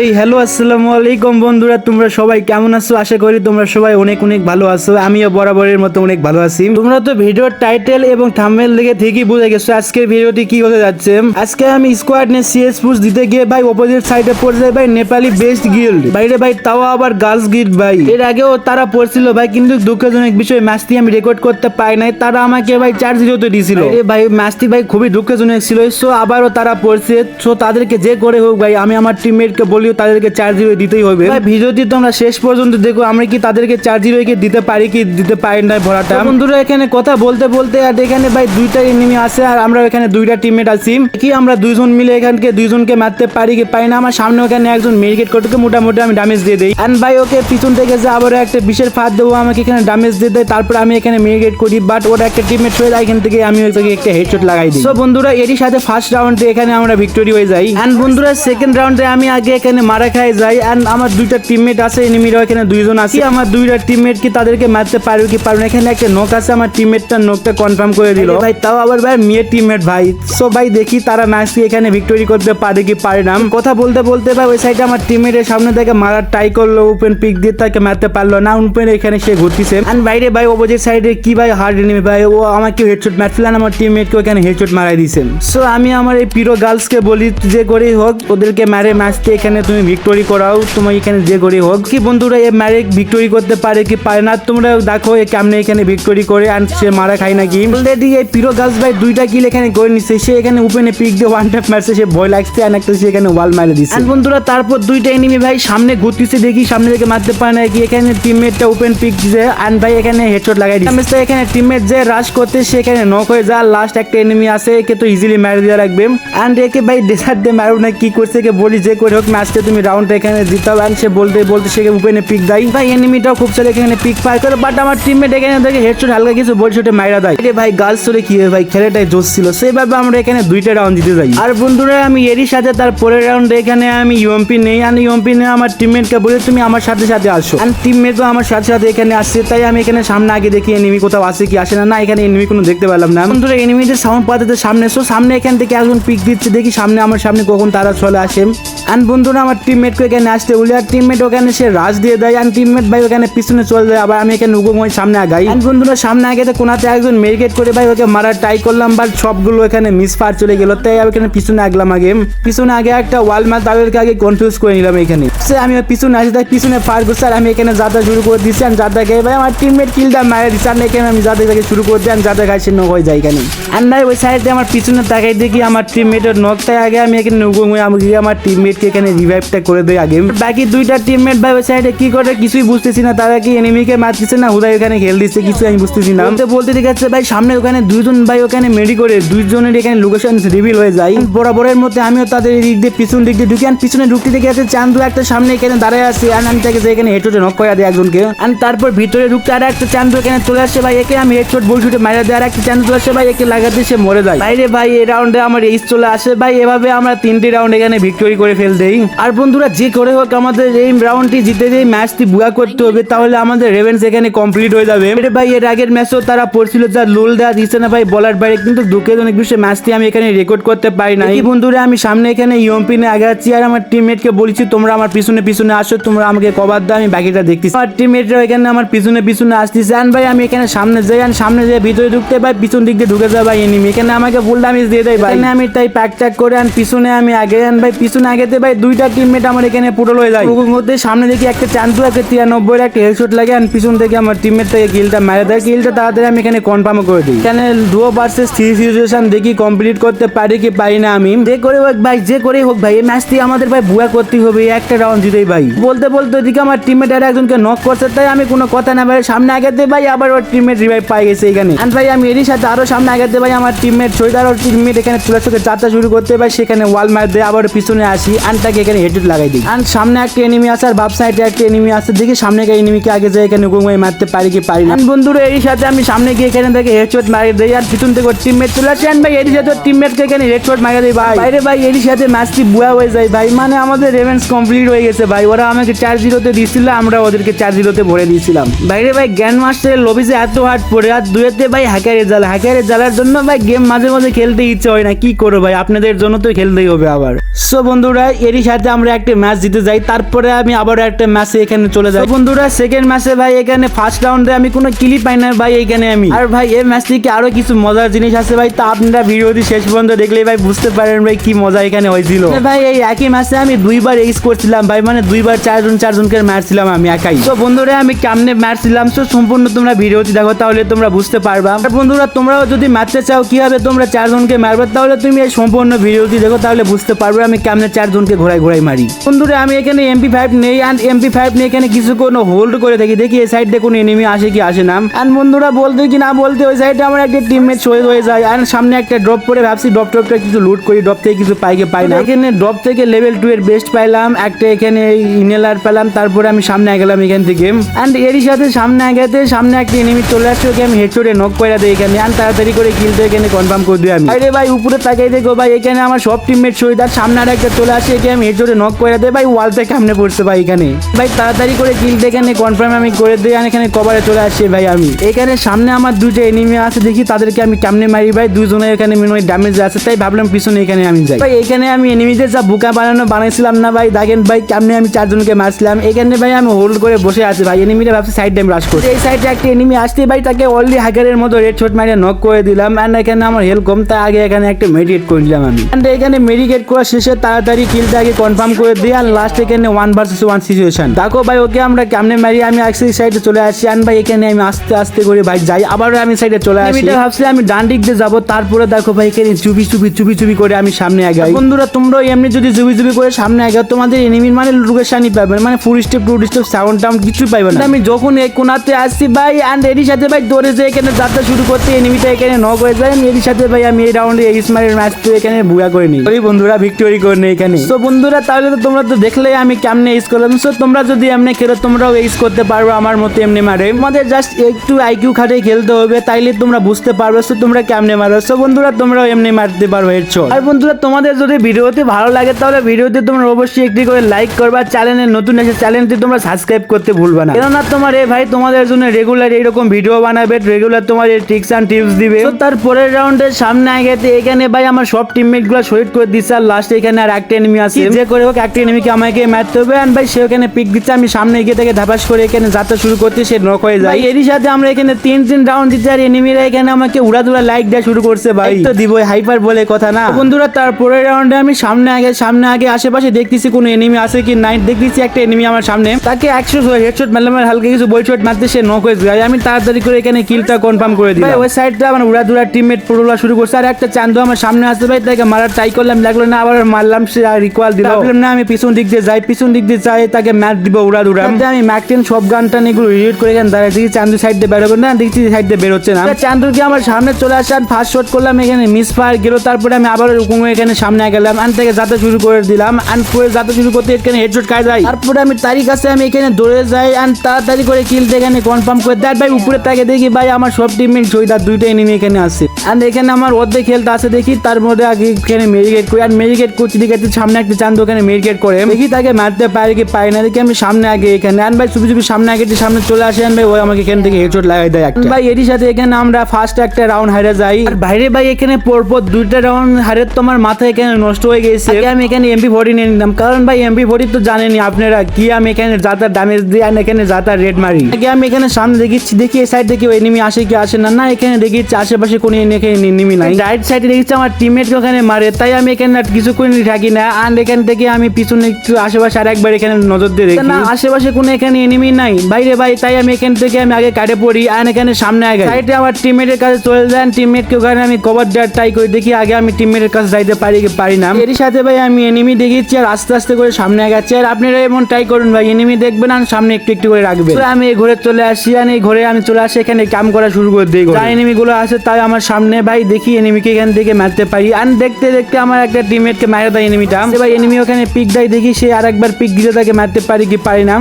এই হ্যালো আসসালামু আলাইকুম বন্ধুরা, তোমরা সবাই কেমন আছো? আশা করি তোমরা সবাই অনেক অনেক ভালো আছো। আমিও বরাবরের মতো অনেক ভালো আছি। তোমরা তো ভিডিওর টাইটেল এবং থাম্বনেল দেখে ঠিকই বুঝে গেছো আজকের ভিডিওটি কি হতে যাচ্ছে। আজকে আমি স্কোয়াড নিয়ে সিএস পুশ দিতে গিয়ে ভাই অপোজিট সাইডে পড়ছে ভাই নেপালি বেস্ট গিল্ড বাইরে ভাই তাও আবার গার্লস গিল্ড ভাই। এর আগেও তারা পড়ছিল ভাই, কিন্তু দুঃখজনক বিষয় ম্যাচটি আমি রেকর্ড করতে পাই নাই। তারা আমাকে ভাই চার জিরোতে দিছিল। এ ভাই ম্যাচটি ভাই খুবই দুঃখজনক ছিল। সো আবারও তারা পড়ছে। সো তাদেরকে যে করে হোক ভাই, আমি আমার টিমমেটকে বলিও তাদেরকে চার জিরো দিতেই হবে। ভিডিওটি তোমরা শেষ পর্যন্ত দেখো আমরা কি তাদেরকে চার জিরো কি দিতে পারি কি দিতে পারি না ভরাটা বন্ধুরা এখানে কথা বলতে বলতে আর এখানে ভাই দুইটা এনিমি আছে আর আমরা এখানে দুইটা টিমমেট আছি। কি আমরা দুইজন মিলে এখানকে দুইজনকে মারতে পারি কি পারি না। আমার সামনে ওখানে একজন মেরিকেট করতে মোটামুটি আমি ড্যামেজ দিয়ে দিই। এন্ড ভাই ওকে পিছন থেকে যে আবার একটা বিশের ফাঁদ দেবো আমাকে এখানে ড্যামেজ দিয়ে দেয়। তারপর আমি এখানে মেরিকেট করি বাট ওটা একটা টিমমেট হয়ে যায় এখান থেকে আমি ওইটাকে একটা হেডশট লাগাই দিই। সো বন্ধুরা এরই সাথে ফার্স্ট রাউন্ডে এখানে আমরা ভিক্টোরি হয়ে যাই। এন্ড বন্ধুরা সেকেন্ড রাউন্ডে আমি আগে এখানে মারা খাই যাই অ্যান্ড আমার দুইটা টিমমেট আছে এনিমিরা এখানে দুইজন আছে। আমার দুইটা টিমমেট কি তাদেরকে মারতে পারবে কি পারবে এখানে একটা নোক আছে, আমার টিমমেটটা নোকটা কনফার্ম করে দিল। ভাই, তাও আবার ভাই মেয়ের টিমমেট ভাই। সো ভাই, দেখি তারা ম্যাচটি এখানে ভিক্টোরি করতে পারে কি পারে না। কথা বলতে বলতে ভাই, ওই সাইডে আমার টিমমেটের সামনে থেকে মারার ট্রাই করল ওপেন পিক দিয়ে তাকে মারতে পারল না। ওপেন এখানে সে ঘুরতেছে। অ্যান্ড বাইরে ভাই অপোজিট সাইডে কি ভাই হার্ড এনিমি ভাই, ও আমাকে হেডশট মারছিল আর আমার টিমমেটকে ওখানে হেডশট মারাই দিয়েছেন সো আমি আমার এই প্রিয় গার্লসকে বলি, যে করেই হোক, ওদেরকে মারে ম্যাচটি এখানে তুমি ভিক্টোরি করাও তোমার এখানে যে করে হোক। কি বন্ধুরা, এ ম্যারে ভিক্টোরি করতে পারে কি পারে না, তোমরা দেখো এ কেমনে এখানে ভিক্টোরি করে আর সে মারা খায় নাকি। অলরেডি এই প্রিয় গার্লস ভাই দুইটা কিল এখানে করে নিচ্ছে সে এখানে ওপেনে পিক দিয়ে ওয়ান ট্যাপ মারছে, সে ভয় লাগছে আর একটা সে এখানে ওয়াল মারে দিচ্ছে আর বন্ধুরা, তারপর দুইটা এনিমি ভাই সামনে ঘুরতেছে, দেখি সামনে থেকে মারতে পারে না কি এখানে টিমমেটটা ওপেন পিক দিছে আর ভাই এখানে হেডশট লাগাই দিচ্ছে এখানে টিমমেট যে রাশ করতে সে এখানে নক হয়ে যায় লাস্ট একটা এনিমি আছে, একে তো ইজিলি মেরে দেওয়া রাখবে অ্যান্ড একে ভাই ডেসার দিয়ে মারো না, কি করছে, একে বলি যে করে হোক ম্যাচটা তুমি রাউন্ডটা এখানে দিতে হবে। সে বলতে বলতে সে উপেনে পিক দেয়। ভাই এনিমিটাও খুব সারে এখানে পিক পার করে বাট আমার টিমমেট এখানে দেখে হেডশট হালকা কিছু বল শটে মাইরা দেয়। আরে ভাই গার্লস তোরে কি হবে ভাই? খেলাটাই জোশ ছিল। সেভাবে আমরা এখানে দুইটা রাউন্ড দিতে যাই। আর বন্ধুরা, আমি এরই সাথে তার পরের রাউন্ডে এখানে আমি ইউএমপি নেই। আর ইউএমপি নিয়ে আমার টিমমেটকে বলে তুমি আমার সাথে সাথে আসো। আর টিমমেটও আমার সাথে সাথে এখানে আসছে, তাই আমি এখানে সামনে আগে দেখি এনিমি কোথাও আসে কি আসে না। না, এখানে এনিমি কোনো দেখতে পেলাম না। বন্ধুরা এনিমিদের সাউন্ড পাতাতে সামনে। এসো সামনে এখান থেকে একজন পিক দিচ্ছে, দেখি সামনে, আমার সামনে কখন তারা চলে আসে। অ্যান্ড বন্ধুরা, আমার টিমমেটকে এখানে আসতে বলি। আর টিমমেট ওখানে সে রাশ দিয়ে দেয়। আর টিমমেট ভাই ওখানে পিছনে চলে যায়। আবার আমি এখানে উগময় সামনে আগাই। অ্যান্ড বন্ধুরা, সামনে আগে তো কোনাতে একজন মেরিকেট করে ভাই, ওকে মারার ট্রাই করলাম বাট সবগুলো এখানে মিস ফার চলে গেল। তাই আমি এখানে পিছনে আগলাম আগে। পিছনে আগে একটা ওয়াল মার, তাদেরকে আগে কনফিউজ করে নিলাম এখানে। সে আমি পিছনে আসি, তাই পিছনে পার করছি, আর আমি এখানে যাত্রা শুরু করে দিচ্ছি। আর যাত্রা খেয়ে ভাই, আমার টিমমেট কিলটা মারা দিচ্ছে। আর এখানে আমি যাত্রা থেকে শুরু করে দিই আর যাত্রা খাই সে নক হয়ে যায় এখানে। আর নাই ওই সাইডে আমার পিছনে তাকাই দেখি, আমার টিমমেটের নকটাই আগে। আমি এখানে হয়ে আমি আমার টিমমেটকে এখানে রিভাইভটা করে দেয় আগে। বাকি দুইটা টিমমেট ভাই ওই সাইডে কি করে কিছুই বুঝতেছি না তারা কি এনিমিকে মারতেছে না হুদাই ওখানে খেল দিচ্ছে কিছু আমি বুঝতেছি না। বলতে বলতে ঠিক আছে ভাই সামনে ওখানে দুইজন ভাই ওখানে মেডি করে দুইজনের এখানে লোকেশন রিভিল হয়ে যায়। বরাবরের মধ্যে আমিও তাদের দিক দিয়ে পিছন দিক দিয়ে ঢুকি আর পিছনে ঢুকতে দেখে আছে চান্দু একটা সামনে এখানে দাঁড়ায় আছে আর আমি তাকে এখানে হেডশটে নক করে দিই একজনকে। আর তারপর ভিতরে ঢুকতে আর একটা চান্দু এখানে চলে আসছে ভাই একে আমি হেডশট বলছুটে মারা দেয় আর একটা চান্দু চলে আসছে ভাই একে লাগাতে সে মরে যায়। বাইরে ভাই এই রাউন্ডে আমার এইস চলে আসে ভাই এভাবে আমরা তিনটি রাউন্ড এখানে ভিক্টরি করে ফেল দেই। আর বন্ধুরা, যে করে হোক আমাদের এই রাউন্ডটি জিতে যে ম্যাচটি বুয়া করতে হবে, তাহলে আমাদের রেভেন্স এখানে কমপ্লিট হয়ে যাবে। এবারে ভাই, এর আগের ম্যাচও তারা পড়ছিল যা লোল দেওয়া দিচ্ছে না ভাই বলার বাইরে কিন্তু দুঃখের অনেক বিষয়ে ম্যাচটি আমি এখানে রেকর্ড করতে পারি না এই বন্ধুরা, আমি সামনে এখানে ইউএমপি নিয়ে আগাচ্ছি, আর আমার টিমমেটকে বলেছি, তোমরা আমার পিছনে পিছনে আসো, তোমরা আমাকে কভার দাও, আমি বাকিটা দেখতেছি। আমার টিমমেটরা এখানে আমার পিছনে পিছনে আসতেছে। আর ভাই, আমি এখানে সামনে যাই আর সামনে যাই ভিতরে ঢুকতে ভাই পিছন দিক দিয়ে ঢুকে যায় ভাই এনিমি এখানে আমাকে ফুল আমি দিয়ে দেয় ভাই। আমি তাই প্যাক ট্যাক করে আর পিছনে আমি আগে, আন ভাই, পিছনে আগেতে ভাই দুইটা টিমমেট আমার এখানে পুরো হয়ে যায়। ওর মধ্যে সামনে দেখি একটা চান্দু একটা তিরানব্বই একটা হেডশট লাগে আর পিছন থেকে আমার টিমমেট থেকে গিলটা মেরে দেয়। গিলটা তাড়াতাড়ি আমি এখানে কনফার্ম করে দিই। এখানে ডুয়ো ভার্সেস থ্রি সিচুয়েশন দেখি কমপ্লিট করতে পারি কি পারি না আমি। যে করে হোক ভাই যে করে হোক ভাই এই ম্যাচটি আমাদের ভাই বুয়া করতে হবে একটা রাউন্ড জিতেই ভাই। বলতে বলতে ওদিকে আমার টিমমেট আর একজনকে নক করছে তাই আমি কোনো কথা না ভাই সামনে আগাতে ভাই আবার ওর টিমমেট রিভাইভ পাই গেছে এখানে। আর ভাই আমি এরই সাথে আরও সামনে আগাতে ভাই আমার টিমমেট সৈদার ওর টিমমেট এখানে চুলার সাথে যাত্রা শুরু করতে ভাই সেখানে ওয়াল মার দিয়ে আবার পিছনে আসি। আর তাকে এখানে হেডেড লাগাই দিই। আর সামনে একটা এনিমি আছে আর বাপ সাইডে একটা এনিমি আছে। দেখি সামনে একটা এনিমিকে আগে যাই এখানে গুমাই মারতে পারি কি পারি না। বন্ধুরা এরই সাথে আমি সামনে গিয়ে এখানে থেকে হেডশট মারি দেই। আর পিছন থেকে টিমমেট চলে আসে। ভাই, এরই সাথে টিমমেটকে এখানে হেডশট মারি দেই ভাই। বাইরে ভাই, এরই সাথে ম্যাচটি বুয়া হয়ে যায় ভাই। মানে আমাদের রেভেন্স কমপ্লিট হয়ে গেছে ভাই। ওরা আমাকে চার জিরোতে দিয়েছিল, আমরা ওদেরকে চার জিরোতে ভরে দিয়েছিলাম। বাইরে ভাই গ্যান মাস্টারের লবিতে এত হার্ড পড়ে। আর দুয়েতে ভাই হ্যাকারের জ্বালা। হ্যাকারের জ্বালার জন্য ভাই গেম মাঝে মাঝে খেলতে ইচ্ছে হয় না। কি করো ভাই? আপনাদের জন্য তো খেলতেই হবে আবার। সো বন্ধুরা এরই সাথে আমরা একটা ম্যাচ জিতে যাই তারপরে আমি আবার একটা ম্যাচে এখানে চলে যাই। তো বন্ধুরা সেকেন্ড ম্যাচে ভাই এখানে ফার্স্ট রাউন্ডে আমি কোনো কিলি পাই না ভাই এখানে আমি। আর ভাই এই ম্যাচ থেকে আরও কিছু মজার জিনিস আছে ভাই তা আপনারা ভিডিওটি শেষ পর্যন্ত দেখলেই ভাই বুঝতে পারেন ভাই কি মজা এখানে হয়েছিল। ভাই এই একই ম্যাচে আমি দুইবার এইস করছিলাম ভাই মানে দুইবার চারজন চারজনকে মারছিলাম আমি একাই। তো বন্ধুরা আমি কেমনে মারছিলাম তো সম্পূর্ণ তোমরা ভিডিওটি দেখো তাহলে তোমরা বুঝতে পারবা। আর বন্ধুরা তোমরাও যদি মারতে চাও কীভাবে তোমরা চারজনকে মারবে তাহলে তুমি এই সম্পূর্ণ ভিডিওটি দেখো তাহলে বুঝতে পারবে আমি কেমনে চারজনকে ঘোরাই ঘোরাই মারি। বন্ধুরা, আমি এখানে এমপি ফাইভ নেই অ্যান্ড এমপি ফাইভ নিয়ে এখানে কিছু কোনো হোল্ড করে থাকি। দেখি এই সাইড দিয়ে কোনো এনিমি আসে কি আসে না। অ্যান্ড বন্ধুরা, বলতে কি না বলতে, ওই সাইডে আমার একটা টিমমেট শহীদ হয়ে যায়। অ্যান্ড সামনে একটা ড্রপ করে ভাবছি ড্রপ টপটা কিছু লুট করি ড্রপ থেকে কিছু পাইকে পাই না। এখানে ড্রপ থেকে লেভেল টু এর বেস্ট পাইলাম। একটা এখানে ইনেলার পেলাম, তারপরে আমি সামনে গেলাম এখান থেকে। অ্যান্ড এরই সাথে সামনে আগাতে, সামনে একটা এনিমি চলে আসছে, ওকে আমি হেডশটে নক করে দিই এখানে। অ্যান্ড তাড়াতাড়ি করে কিলতে এখানে কনফার্ম করে দিই আমি। আরে ভাই, উপরে তাকাই দেখো ভাই, এখানে আমার সব টিমমেট শহীদ, আর সামনে আর একটা চলে আসে একে আমি হেডশটে নক করে দেই, ভাই ওয়ালতে সামনে পড়ছে ভাই এখানে। ভাই, তাড়াতাড়ি করে কিলতে এখানে কনফার্ম আমি করে দিই, আর এখানে কভারে চলে আসছে ভাই আমি। এখানে সামনে আমার দুটো এনিমি আছে, দেখি তাদেরকে আমি কেমনে মারি ভাই, দুজনে এখানে মনে হয় ড্যামেজ আছে, তাই ভাবলাম পিছনে এখানে আমি যাই। ভাই, এখানে আমি এনিমিদের যা বুকা বানানো বানাইছিলাম না ভাই দেখেন ভাই, কেমনে আমি চারজনকে মারছিলাম, এখানে ভাই আমি হোল্ড করে বসে আছি ভাই এনিমিটা ভাবছি সাইড টাইম রাশ করছি। এই সাইডে একটা এনিমি আসতে ভাই, তাকে অলরেডি হ্যাকারের মতো রেড শট মারিয়ে নক করে দিলাম এন্ড এখানে আমার হেল্প কম, তাই আগে এখানে একটা মেডিকেট করে দিলাম আমি। এন্ড এখানে মেডিকেট করা শেষে তাড়াতাড়ি আগে কনফার্ম করে দিই আর লাস্ট এখানে ওয়ান ভার্সেস ওয়ান সিচুয়েশন দেখো ভাই ওকে আমরা কেমনে মারি? আমি আজকে সাইডে চলে আসি। আর ভাই এখানে আমি আস্তে আস্তে করে ভাই যাই। আবারও আমি সাইডে চলে আসি। এটা ভাবছি আমি ডান দিক দিয়ে যাব তারপরে দেখো ভাই এখানে চুপি চুপি চুপি চুপি করে আমি সামনে আগাই। বন্ধুরা তোমরা এমনি যদি চুপি চুপি করে সামনে আগাও তোমাদের এনিমির মানে লোকেশনই পাবে মানে full step to step sound town কিছু পাইবে না। আমি যখন এই কোনাতে আসছি ভাই অ্যান্ড এরই সাথে ভাই দৌড়ে যে এখানে যাত্রা শুরু করতে এনিমিটা এখানে নক হয়ে যায়। আমি এরই সাথে ভাই আমি এই রাউন্ডে এই স্মারের ম্যাচ তো এখানে বুয়া করে নিই। বন্ধুরা ভিক্টোরি করে নিই এখানে। তো বন্ধুরা, তাহলে তো তোমরা তো দেখলে আমি কেমনে ইউজ করলাম। সো তোমরা যদি এমনি খেলো, তোমরাও এইস করতে পারবে আমার মতো এমনি মারে। তোমাদের জাস্ট একটু আইকিউ খাটে খেলতে হবে, তাইলে তোমরা বুঝতে পারবে সো তোমরা কেমনে মারো। সো বন্ধুরা, তোমরাও এমনি মারতে পারবে হেডশট আর বন্ধুরা, তোমাদের যদি ভিডিওটি ভালো লাগে, তাহলে ভিডিওতে তোমরা অবশ্যই একটি করে লাইক করবা। চ্যানেলে নতুন এসে চ্যানেলটি তোমরা সাবস্ক্রাইব করতে ভুলবা না। কেননা তোমার এ ভাই তোমাদের জন্য রেগুলার এইরকম ভিডিও বানাবে রেগুলার তোমার এই ট্রিক্স অ্যান্ড টিপস দিবে। তো তার পরের রাউন্ডের সামনে আগেতে এখানে ভাই আমার সব টিমমেটগুলো শহীদ করে দিচ্ছে আর লাস্টে এখানে আর একটা এনিমি আছে। যে করে হোক একটা এনিমিকে আমাকে মারতে হবে। And ভাই সে ওখানে পিক দিচ্ছে আমি সামনে এগিয়ে থেকে ধাপাস করে এখানে যাত্রা শুরু করতে সে নক হয়ে যায়। এরই সাথে আমরা এখানে তিন তিন রাউন্ড দিতে আর এনিমিরা এখানে আমাকে উড়াদুরা লাইক দেওয়া শুরু করছে ভাই। তো দিব হাইপার বলে কথা না। বন্ধুরা তারপরে রাউন্ডে আমি সামনে আগে সামনে আগে আশেপাশে দেখতেছি কোনো এনিমি আছে কি নাই। দেখতেছি একটা এনিমি আমার সামনে। তাকে একশো হেডশট মারলাম আর হালকা কিছু বই শট মারতে সে নক হয়ে যায়। আমি তাড়াতাড়ি করে এখানে কিলটা কনফার্ম করে দিই ওই সাইডটা আমার উড়াদুরা টিমমেট পুরোলা শুরু করছে আর একটা চান্দু আমার সামনে আসতে ভাই তাকে মারার ট্রাই করলাম লাগল না আবার মারলাম সে আর রিকোয়াল দিল। ভাবলাম না আমি পিছন দিক দিয়ে যাই পিছন দিক দিয়ে যাই তাকে ম্যাচ দিব উড়াদুরা তাতে আমি ম্যাকটেন সব গানটা এগুলো রিড করে এখানে দাঁড়াই দেখি চান্দু সাইড দিয়ে বেরোবে না দেখছি সাইড দিয়ে বেরোচ্ছে না। চান্দু চান্দুকে আমার সামনে চলে আসে? আর ফার্স্ট শট করলাম এখানে মিস ফায়ার গেল তারপরে আমি আবার কোনো এখানে সামনে গেলাম আন থেকে যাতে শুরু করে দিলাম আন পরে যাতে শুরু করতে এখানে হেডশট খাই যায়। তারপরে আমি তারিখ কাছে আমি এখানে দৌড়ে যাই আন তাড়াতাড়ি করে কিল এখানে কনফার্ম করে দেখ ভাই উপরে তাকে দেখি ভাই আমার সব টিমমেট আর দুইটা এনিমি এখানে আছে। আর এখানে আমার অর্ধেক খেলতে আছে দেখি তার মধ্যে আগে এখানে মেরিগেট করি আর মেরিগেট করছি দেখি একটা সামনে একটা চান্দ ওখানে মেরিগেট করে। দেখি তাকে মারতে পারি কি পাই না দেখি আমি সামনে আগে এখানে। আন ভাই চুপি চুপি সামনে আগে সামনে চলে আসে। আন ভাই ওই আমাকে এখান থেকে হেডশট লাগাই দেয় একটা। ভাই এরই সাথে এখানে আমরা ফার্স্ট একটা রাউন্ড হারে যাই। আর বাইরে ভাই এখানে পরপর দুইটা রাউন্ড হারে তো আমার মাথা এখানে নষ্ট হয়ে গেছে। আমি এখানে এমপি ফোর্টি নিয়ে নিলাম কারণ ভাই এমপি ফোর্টি তো জানেনি আপনারা কি আমি এখানে যাতা ড্যামেজ দিই আর এখানে যাতা রেড মারি। আগে আমি এখানে সামনে দেখিচ্ছি দেখি এই সাইড থেকে এনিমি আসে কি আসে না। না এখানে দেখিচ্ছি আশেপাশে কোনো এনিমি নাই। রাইট সাইডে দেখছি আমার টিমমেট ওখানে মারে। তাই আমি এখানে আর কিছুক্ষণ থাকি না। আর এখান থেকে আমি পিছনে একটু আশেপাশে আর একবার এখানে নজর দিয়ে দেখি। না আশেপাশে কোনো এখানে এনিমি নাই। বাইরে ভাই তাই আমি এখান থেকে আমি আগে কাটে পড়ি আর এখানে সামনে আগে সাইডে আমার টিমমেটের কাছে চলে যান। টিমমেটকে ওখানে আমি কভার দেওয়ার ট্রাই করে দেখি আগে আমি টিমমেটের কাছে যাইতে পারি কি পারি না। এর সাথে ভাই আমি এনিমি দেখেছি আর আস্তে আস্তে করে সামনে আগাচ্ছি। আর আপনারা এমন ট্রাই করুন ভাই এনিমি দেখবেন আর সামনে একটু একটু করে রাখবেন। আমি এই ঘরে চলে আসি আর এই ঘরে আমি চলে আসি এখানে কাম করা শুরু করে দিই এনিমি গুলো আছে তাই আমার সামনে ভাই দেখি এনিমিকে এখান থেকে মারতে পারি। আর দেখতে দেখতে আমার একটা টিমমেটকে মারা দেয় এনিমিটা ভাই এনিমি ওখানে পিক দেয় দেখি সে আরেকবার পিক দিতে তাকে মারতে পারি কি পারি না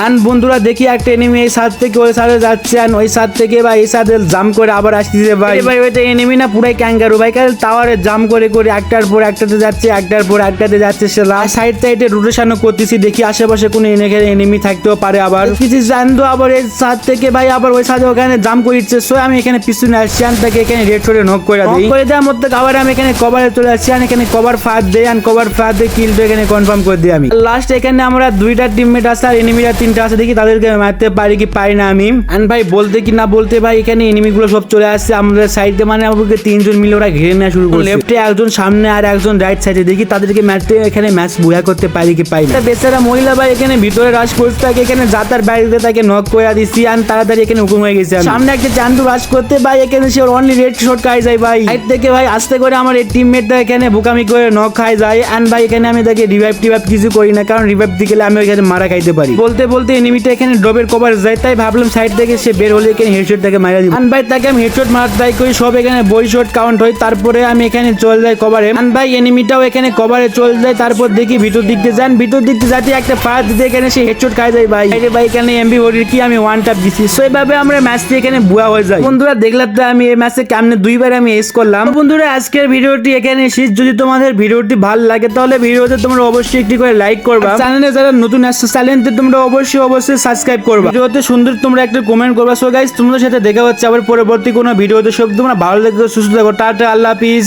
অ্যান্ড বন্ধুরা দেখি একটা এনিমি এই সাইড থেকে ওই সাইডে যাচ্ছে and ওই সাইড থেকে বা এই সাইডে জাম করে আবার আসতেছে ভাই। ভাই ওইটা এনিমি না পুরাই ক্যাঙ্গারু ভাই কারণ টাওয়ারে জাম করে করে একটার পর একটাতে যাচ্ছে একটার পর একটাতে যাচ্ছে সে লাস্ট সাইড সাইডে রোটেশনও করতেছি দেখি আশেপাশে কোনো এখানে এনিমি থাকতেও পারে আবার। কিছু জানতো আবার এই সাইড থেকে ভাই আবার ওই সাইডে ওখানে জাম করে দিচ্ছে। সো আমি এখানে পিছনে আসছি and তাকে এখানে রেড করে নক করে দিই। করে দেওয়ার মধ্যে আবার আমি এখানে কভারে চলে আসছি and এখানে কভার ফাঁদ দেই and কভার ফাঁদ দিয়ে কিলটা এখানে কনফার্ম করে দিই আমি। লাস্ট এখানে আমরা দুইটা টিমমেট আছে আর এনিমিরা তিনটা আছে দেখি তাদেরকে মারতে পারি কি পারি না আমি। and ভাই বলতে কি না বলতে ভাই এখানে এনিমি গুলো সব চলে আসছে আমাদের সাইডে মানে আমাকে তিনজন মিলে ওরা ঘিরে নেওয়া শুরু করছে। লেফটে একজন সামনে আর একজন রাইট সাইডে দেখি তাদেরকে মারতে এখানে ম্যাচ বুয়া করতে পারি কি পাই না। বেচারা মহিলা ভাই এখানে ভিতরে রাশ করতে থাকে এখানে যাতার বাইরে তাকে নক করে দিছি। আর তাড়াতাড়ি এখানে হুকুম হয়ে গেছে। সামনে একটা চান্দু রাশ করতে ভাই এখানে সে অনলি রেড শট খাই যায় ভাই। সাইড থেকে ভাই আস্তে করে আমার এই টিমমেটটা এখানে বোকামি করে নক খাই যায়। এন্ড ভাই এখানে আমি তাকে রিভাইভ টিভাইভ কিছু করি না কারণ রিভাইভ দিকে গেলে আমি এখানে মারা খাইতে পারি। বলতে বলতে এনিমিটা এখানে ড্রপের কভার যায়, তাই ভাবলাম সাইড থেকে সে বের হলে এখানে হেডশট তাকে মারা দিব। ভাই তাকে আমি হেডশট মারা ট্রাই করি, সব এখানে বই শট কাউন্ট হয়, তারপরে আমি এখানে চলে যাই কভারে আন ভাই এনিমিটাও এখানে কভারে চলে যায়, তারপর দেখি ভিতর দিক দিয়ে যান, ভিতর দিক দিয়ে যাতে একটা পা দিতে এখানে সে হেডশট খাই যায়, ভাই। আরে ভাই, এখানে এমবি ওরির কি আমি ওয়ান টাপ দিছি? সো আমরা ম্যাচটি এখানে বুয়া হয়ে যায় বন্ধুরা দেখলাম তো আমি এই ম্যাচে কেমনে দুইবার আমি এস করলাম। বন্ধুরা, আজকের ভিডিওটি এখানে শেষ। যদি তোমাদের ভিডিওটি ভালো লাগে, তাহলে ভিডিওতে তোমরা অবশ্যই একটি করে লাইক করবা। চ্যানেলে যারা নতুন আসছো চ্যানেলটি তোমরা অবশ্যই অবশ্যই সাবস্ক্রাইব করবা। ভিডিওতে সুন্দর তোমরা একটা কমেন্ট করবা। সো গাইস তোমাদের সাথে দেখা হচ্ছে আবার পরবর্তী কোনো ভিডিওতে। সব তোমরা ভালো লাগবে সুস্থ থাকো। টাটা, আল্লাহ হাফিজ।